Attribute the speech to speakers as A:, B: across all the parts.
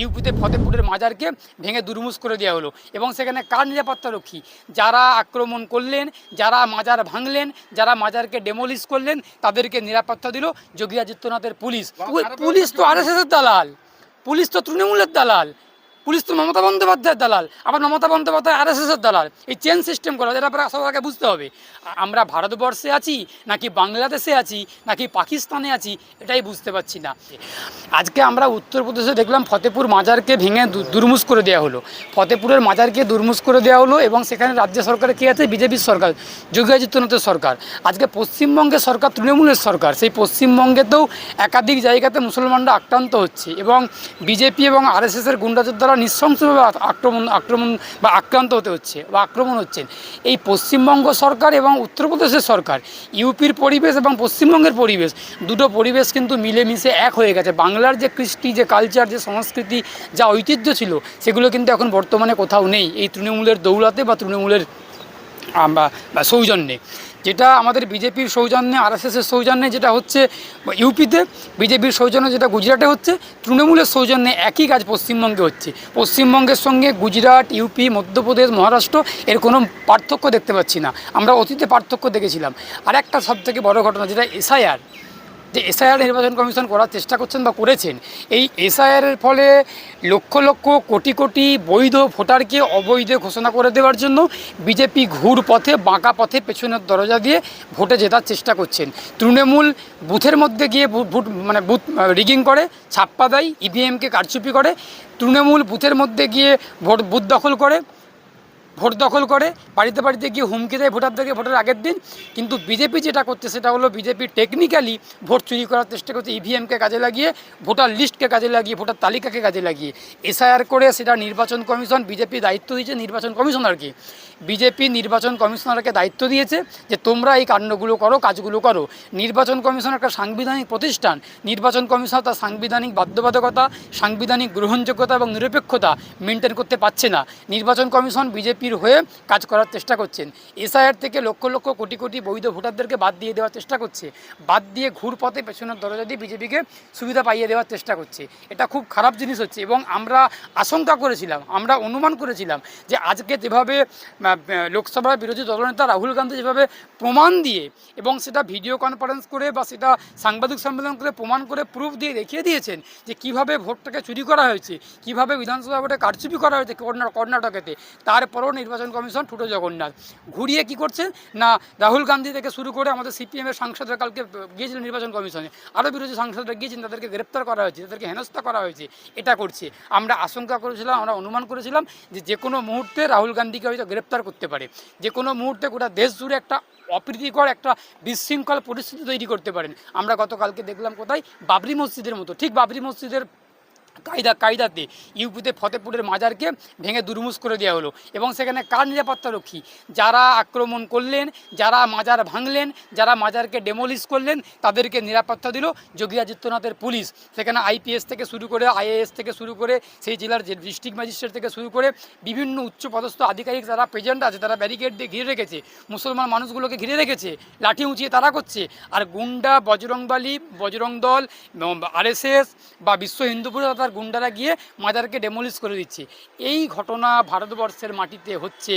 A: ইউপিতে ফতেপুরের মাজারকে ভেঙে দুরমুস করে দেওয়া হলো এবং সেখানে কার নিরাপত্তা রক্ষী? যারা আক্রমণ করলেন যারা মাজার ভাঙলেন যারা মাজারকে ডেমোলিশ করলেন তাদেরকে নিরাপত্তা দিল যোগী আদিত্যনাথের পুলিশ পুলিশ তো আর দালাল। পুলিশ তো তৃণমূলের দালাল। পুলিশ তো মমতা বন্দ্যোপাধ্যায়ের দালাল, আবার মমতা বন্দ্যোপাধ্যায় আর এর দালাল। এই চেন সিস্টেম করা যেটা আপনারা সবাইকে বুঝতে হবে। আমরা ভারতবর্ষে আছি, নাকি বাংলাদেশে আছি, নাকি পাকিস্তানে আছি, এটাই বুঝতে পারছি না। আজকে আমরা উত্তরপ্রদেশে দেখলাম ফতেপুর মাজারকে ভেঙে দুরমুস করে দেওয়া হলো। ফতেপুরের মাজারকে দুরমুস করে দেওয়া হলো এবং সেখানে রাজ্য সরকারে কে আছে? বিজেপির সরকার, যোগী আদিত্যনাথের সরকার। আজকে পশ্চিমবঙ্গের সরকার তৃণমূলের সরকার। সেই পশ্চিমবঙ্গেতেও একাধিক জায়গাতে মুসলমানরা আক্রান্ত হচ্ছে এবং বিজেপি এবং আরএসএসের গুন্ডাদের দ্বারা নৃশংসভাবে আ- আক্রমণ আক্রমণ বা আক্রান্ত হতে হচ্ছে বা আক্রমণ হচ্ছেন। এই পশ্চিমবঙ্গ সরকার এবং উত্তরপ্রদেশের সরকার, ইউপির পরিবেশ এবং পশ্চিমবঙ্গের পরিবেশ, দুটো পরিবেশ কিন্তু মিলেমিশে এক হয়ে গেছে। বাংলার যে কৃষ্টি, যে কালচার যে সংস্কৃতি, যা ঐতিহ্য ছিল, সেগুলো কিন্তু এখন বর্তমানে কোথাও নেই। এই তৃণমূলের দৌলাতে বা তৃণমূলের সৌজন্যে। যেটা আমাদের বিজেপির সৌজন্যে আর আরএসএসের সৌজন্যে যেটা হচ্ছে ইউপিতে বিজেপির সৌজন্য যেটা গুজরাটে হচ্ছে, তৃণমূলের সৌজন্যে একই কাজ পশ্চিমবঙ্গে হচ্ছে। পশ্চিমবঙ্গের সঙ্গে গুজরাট, ইউপি, মধ্যপ্রদেশ, মহারাষ্ট্র এর কোনো পার্থক্য দেখতে পাচ্ছি না। আমরা অতীতে পার্থক্য দেখেছিলাম। আর একটা সবথেকে বড় ঘটনা, যেটা এসআইআর যে এসআইআর নির্বাচন কমিশন করার চেষ্টা করছেন বা করেছেন, এই এসআইআরের ফলে লক্ষ লক্ষ কোটি কোটি বৈধ ভোটারকে অবৈধ ঘোষণা করে দেওয়ার জন্য বিজেপি ঘুর পথে, বাঁকা পথে পেছনের দরজা দিয়ে ভোটে জেতার চেষ্টা করছেন। তৃণমূল বুথের মধ্যে গিয়ে ভোট মানে বুথ, রিগিং করে, ছাপ্পা দেয়, ইভিএমকে কারচুপি করে, তৃণমূল বুথের মধ্যে গিয়ে ভোট, বুথ দখল করে ভোট দখল করে, বাড়িতে বাড়িতে গিয়ে হুমকি দেয় ভোটারদেরকে ভোটের আগের দিন। কিন্তু বিজেপি যেটা করছে সেটা হলো বিজেপি টেকনিক্যালি ভোট চুরি করার চেষ্টা করছে ইভিএমকে কাজে লাগিয়ে, ভোটার লিস্টকে কাজে লাগিয়ে, ভোটার তালিকাকে কাজে লাগিয়ে। এসআইআর করে সেটা নির্বাচন কমিশন, বিজেপি দায়িত্ব দিয়েছে নির্বাচন কমিশনারকে। বিজেপি নির্বাচন কমিশনারকে দায়িত্ব দিয়েছে যে তোমরা এই কাণ্ডগুলো করো, কাজগুলো করো। নির্বাচন কমিশন একটা সাংবিধানিক প্রতিষ্ঠান। নির্বাচন কমিশন তার সাংবিধানিক বাধ্যবাধকতা, সাংবিধানিক গ্রহণযোগ্যতা এবং নিরপেক্ষতা মেনটেন করতে পারছে না। নির্বাচন কমিশন বিজেপির হয়ে কাজ করার চেষ্টা করছেন। এসআইআর থেকে লক্ষ লক্ষ কোটি কোটি বৈধ ভোটারদেরকে বাদ দিয়ে দেওয়ার চেষ্টা করছে। বাদ দিয়ে ঘুর পথে পেছনের দরজা দিয়ে বিজেপিকে সুবিধা পাইয়ে দেওয়ার চেষ্টা করছে। এটা খুব খারাপ জিনিস হচ্ছে এবং আমরা আশঙ্কা করেছিলাম, আমরা অনুমান করেছিলাম যে আজকে যেভাবে লোকসভার বিরোধী দলনেতা রাহুল গান্ধী যেভাবে প্রমাণ দিয়ে এবং সেটা ভিডিও কনফারেন্স করে বা সেটা সাংবাদিক সম্মেলন করে প্রমাণ করে প্রুফ দিয়ে দেখিয়ে দিয়েছেন যে কীভাবে ভোটটাকে চুরি করা হয়েছে, কীভাবে বিধানসভা ভোটে কারচুপি করা হয়েছে কর্ণা- কর্ণাটকেতে। তারপরেও নির্বাচন কমিশন ঠুটো জগন্নাথ। ঘুরিয়ে কি করছেন না, রাহুল গান্ধী থেকে শুরু করে আমাদের সিপিএমের সাংসদরা কালকে গিয়েছিলেন নির্বাচন কমিশনে। আরও বিরোধী সাংসদরা গিয়েছেন, তাদেরকে গ্রেপ্তার করা হয়েছে, তাদেরকে হেনস্থা করা হয়েছে, এটা করছে। আমরা আশঙ্কা করেছিলাম, আমরা অনুমান করেছিলাম যে যে কোনো মুহূর্তে রাহুল গান্ধীকে হয়তো গ্রেপ্তার করতে পারে। যে কোনো মুহূর্তে গোটা দেশ জুড়ে একটা অপ্রীতিকর, একটা বিশৃঙ্খল পরিস্থিতি তৈরি করতে পারেন। আমরা গতকালকে দেখলাম কোথায়? বাবরি মসজিদের মতো। ঠিক বাবরি মসজিদের কায়দা কায়দাতে ইউপিতে ফতেপুরের মাজারকে ভেঙে দুরমুস করে দেওয়া হলো এবং সেখানে কার নিরাপত্তা রক্ষী? যারা আক্রমণ করলেন, যারা মাজার ভাঙলেন, যারা মাজারকে ডেমোলিশ করলেন, তাদেরকে নিরাপত্তা দিল যোগী আদিত্যনাথের পুলিশ। সেখানে আইপিএস থেকে শুরু করে আইএএস থেকে শুরু করে সেই জেলার ডিস্ট্রিক্ট ম্যাজিস্ট্রেট থেকে শুরু করে বিভিন্ন উচ্চপদস্থ আধিকারিক যারা প্রেজেন্ট আছে, তারা ব্যারিকেড দিয়ে ঘিরে রেখেছে। মুসলমান মানুষগুলোকে ঘিরে রেখেছে, লাঠি উঁচিয়ে তারা করছে। আর গুন্ডা, বজরংবালি, বজরং দল আরএসএস বা বিশ্ব হিন্দু তার গুন্ডারা গিয়ে মাজারকে ডেমোলিশ করে দিচ্ছে। এই ঘটনা ভারতবর্ষের মাটিতে হচ্ছে।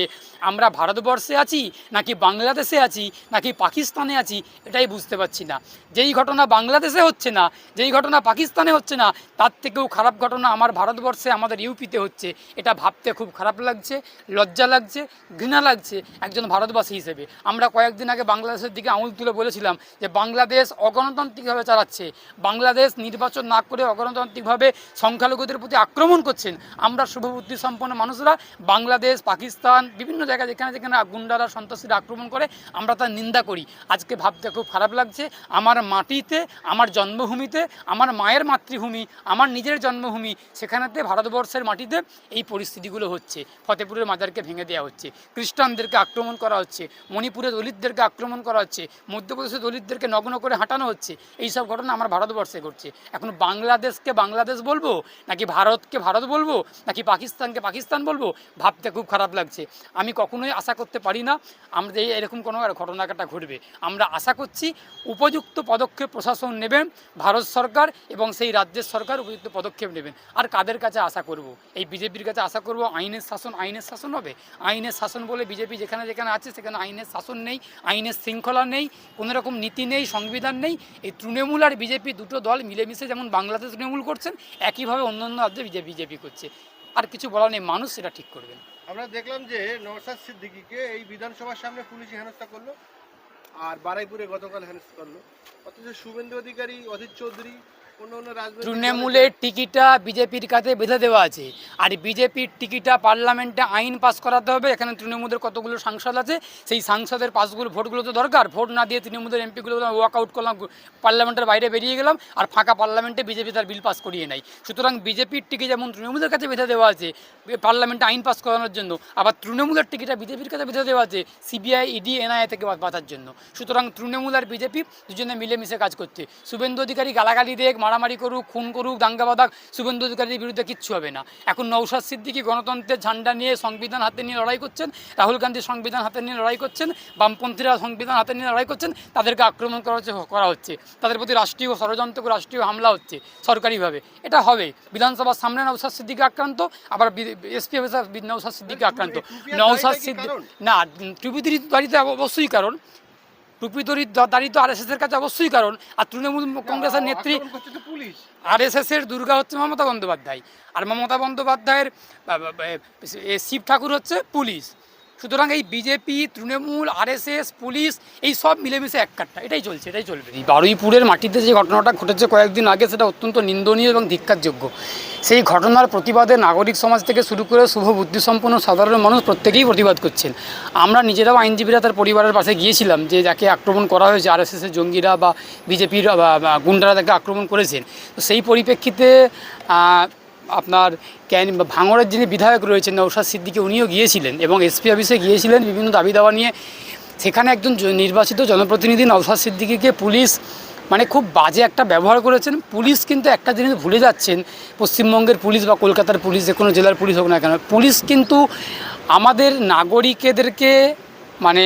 A: আমরা ভারতবর্ষে আছি, নাকি বাংলাদেশে আছি, নাকি পাকিস্তানে আছি, এটাই বুঝতে পারছি না। যেই ঘটনা বাংলাদেশে হচ্ছে না, যেই ঘটনা পাকিস্তানে হচ্ছে না, তার থেকেও খারাপ ঘটনা আমার ভারতবর্ষে, আমাদের ইউপিতে হচ্ছে। এটা ভাবতে খুব খারাপ লাগছে, লজ্জা লাগছে, ঘৃণা লাগছে একজন ভারতবাসী হিসেবে। আমরা কয়েকদিন আগে বাংলাদেশের দিকে আঙুল তুলে বলেছিলাম যে, বাংলাদেশ অগণতান্ত্রিকভাবে চালাচ্ছে। বাংলাদেশ নির্বাচন না করে অগণতান্ত্রিকভাবে সংখ্যালঘুদের প্রতি আক্রমণ করছেন। আমরা শুভবুদ্ধি সম্পন্ন মানুষরা, বাংলাদেশ, পাকিস্তান, বিভিন্ন জায়গায় যেখানে যেখানে গুন্ডারা, সন্ত্রাসীরা আক্রমণ করে, আমরা তার নিন্দা করি। আজকে ভাবতে খুব খারাপ লাগছে, আমার মাটিতে, আমার জন্মভূমিতে, আমার মায়ের মাতৃভূমি, আমার নিজের জন্মভূমি, সেখানেতে ভারতবর্ষের মাটিতে এই পরিস্থিতিগুলো হচ্ছে। ফতেপুরের মাজারকে ভেঙে দেওয়া হচ্ছে। খ্রিস্টানদেরকে আক্রমণ করা হচ্ছে। মণিপুরে দলিতদেরকে আক্রমণ করা হচ্ছে। মধ্যপ্রদেশে দলিতদেরকে নগ্ন করে হাঁটানো হচ্ছে। এই সব ঘটনা আমার ভারতবর্ষে ঘটছে। এখন বাংলাদেশকে বাংলাদেশ বলব বলব? নাকি ভারতকে ভারত বলব? নাকি পাকিস্তানকে পাকিস্তান বলব? ভাবতে খুব খারাপ লাগছে। আমি কখনোই আশা করতে পারি না এই এরকম কোনো ঘটনাটা ঘটবে। আমরা আশা করছি উপযুক্ত পদক্ষেপ প্রশাসন নেবেন ভারত সরকার এবং সেই রাজ্যের সরকার উপযুক্ত পদক্ষেপ নেবেন। আর কাদের কাছে আশা করব? এই বিজেপির কাছে আশা করব আইনের শাসন আইনের শাসন হবে? আইনের শাসন বলে বিজেপি যেখানে যেখানে আছে সেখানে আইনের শাসন নেই, আইনের শৃঙ্খলা নেই, কোনো রকম নীতি নেই, সংবিধান নেই। এই তৃণমূল আর বিজেপি দুটো দল মিলেমিশে যেমন বাংলাদেশ তৃণমূল করছেন একইভাবে অন্য অন্য রাজ্যে বিজেপি বিজেপি করছে? আর কিছু বলার নেই, মানুষ সেটা ঠিক করবেন
B: আমরা দেখলাম যে নরসাদ সিদ্দিকিকে এই বিধানসভার সামনে পুলিশ হেনস্থা করল, আর বারাইপুরে গতকাল হেনস্থা করল। অথচ শুভেন্দু অধিকারী অধীর চৌধুরী
A: তৃণমূলের টিকিটা বিজেপির কাছে বেঁধে দেওয়া আছে। আর বিজেপির টিকিটা পার্লামেন্টে আইন পাস করাতে হবে। এখানে তৃণমূলের কতগুলো সাংসদ আছে সেই সাংসদের পাসগুলো ভোটগুলো তো দরকার। ভোট না দিয়ে তৃণমূলের এমপিগুলো ওয়াক আউট করলাম পার্লামেন্টের বাইরে বেরিয়ে গেলাম আর ফাঁকা পার্লামেন্টে বিজেপি তার বিল পাস করিয়ে নেয় সুতরাং বিজেপির টিকিট যেমন তৃণমূলের কাছে বেঁধে দেওয়া আছে পার্লামেন্টে আইন পাস করানোর জন্য আবার তৃণমূলের টিকিটটা বিজেপির কাছে বেঁধে দেওয়া আছে সিবিআই ইডি এনআইএ থেকে বাঁচার জন্য। সুতরাং তৃণমূল আর বিজেপি দুজনে মিলেমিশে কাজ করছে। শুভেন্দু অধিকারী গালাগালি দেখ মারামারি করুক খুন করুক দাঙ্গা বাঁধাক শুভেন্দু অধিকারীর বিরুদ্ধে কিচ্ছু হবে না। এখন নৌসাদ সিদ্দিকি গণতন্ত্রের ঝান্ডা নিয়ে সংবিধান হাতে নিয়ে লড়াই করছেন রাহুল গান্ধী সংবিধান হাতে নিয়ে লড়াই করছেন বামপন্থীরা সংবিধান হাতে নিয়ে লড়াই করছেন তাদেরকে আক্রমণ করা হচ্ছে করা হচ্ছে। তাদের প্রতি রাষ্ট্রীয় ষড়যন্ত্র রাষ্ট্রীয় হামলা হচ্ছে সরকারিভাবে। এটা হবে। বিধানসভার সামনে নৌসাদ সিদ্দিকি আক্রান্ত আবার এসপি নৌসাদ সিদ্দিকি আক্রান্ত। নৌসাদ সিদ্দিক না টুপিদের দাঁড়িতে অবশ্যই কারণ। টুপি দাঁড়িয়ে তো আর এস এর কাছে অবশ্যই কারণ। আর তৃণমূল কংগ্রেসের নেত্রী
B: আর এস এস
A: এর দুর্গা হচ্ছে মমতা বন্দ্যোপাধ্যায়। আর মমতা বন্দ্যোপাধ্যায়ের শিব ঠাকুর হচ্ছে পুলিশ। সুতরাং এই বিজেপি, তৃণমূল, আরএসএস, পুলিশ এই সব মিলেমিশে এক কাটটা এটাই চলছে, এটাই চলবে। বারুইপুরের মাটিতে যে ঘটনাটা ঘটেছে কয়েকদিন আগে, সেটা অত্যন্ত নিন্দনীয় এবং ধিক্কারযোগ্য। সেই ঘটনার প্রতিবাদে নাগরিক সমাজ থেকে শুরু করে শুভ বুদ্ধিসম্পন্ন সাধারণ মানুষ প্রত্যেকেই প্রতিবাদ করছেন। আমরা নিজেরাও আইনজীবীরা তার পরিবারের পাশে গিয়েছিলাম যে যাকে আক্রমণ করা হয়েছে আরএসএসের জঙ্গিরা বা বিজেপির গুন্ডারা তাকে আক্রমণ করেছেন। তো সেই পরিপ্রেক্ষিতে আপনার ক্যান ভাঙড়ের যিনি বিধায়ক রয়েছেন নৌসাদ সিদ্দিকি, উনিও গিয়েছিলেন এবং এসপি অফিসে গিয়েছিলেন বিভিন্ন দাবি দাওয়া নিয়ে। সেখানে একজন নির্বাচিত জনপ্রতিনিধি নৌসাদ সিদ্দিকিকে পুলিশ মানে খুব বাজে একটা ব্যবহার করেছেন। পুলিশ কিন্তু একটা জিনিস ভুলে যাচ্ছেন, পশ্চিমবঙ্গের পুলিশ বা কলকাতার পুলিশ, যে কোনো জেলার পুলিশ হোক না কেন। পুলিশ কিন্তু আমাদের নাগরিকদেরকে মানে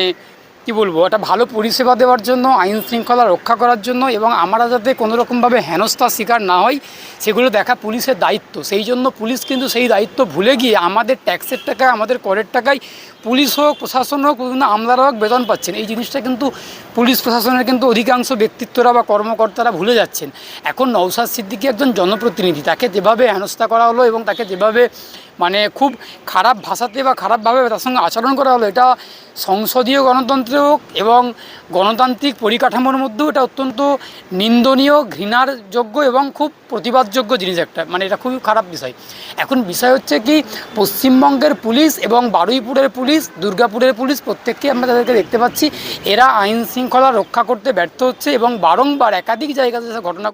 A: কি বলব, একটা ভালো পরিষেবা দেওয়ার জন্য, আইন শৃঙ্খলা রক্ষা করার জন্য এবং আমরা যাতে কোনো রকমভাবে হেনস্থার শিকার না হয় সেগুলো দেখা পুলিশের দায়িত্ব। সেই জন্য পুলিশ কিন্তু সেই দায়িত্ব ভুলে গিয়ে আমাদের ট্যাক্সের টাকা আমাদের করের টাকায় পুলিশ হোক, প্রশাসন হোক, বিভিন্ন আমলারা হোক বেতন পাচ্ছেন। এই জিনিসটা কিন্তু পুলিশ প্রশাসনের কিন্তু অধিকাংশ ব্যক্তিত্বরা বা কর্মকর্তারা ভুলে যাচ্ছেন। এখন নৌসাদ সিদ্দিকি একজন জনপ্রতিনিধি, তাকে যেভাবে হেনস্থা করা হলো এবং তাকে যেভাবে মানে খুব খারাপ ভাষাতে বা খারাপভাবে তার সঙ্গে আচরণ করা হলো, এটা সংসদীয় গণতন্ত্রে হোক এবং গণতান্ত্রিক পরিকাঠামোর মধ্যেও এটা অত্যন্ত নিন্দনীয় ঘৃণার যোগ্য এবং খুব প্রতিবাদযোগ্য জিনিস একটা। মানে এটা খুবই খারাপ বিষয়। এখন বিষয় হচ্ছে কি, পশ্চিমবঙ্গের পুলিশ এবং বারুইপুরের পুলিশ, দুর্গাপুরের পুলিশ প্রত্যেককে আমরা তাদেরকে দেখতে পাচ্ছি। এরা আইন শৃঙ্খলা রক্ষা করতে ব্যর্থ হচ্ছে এবং বারংবার একাধিক জায়গাতে ঘটনা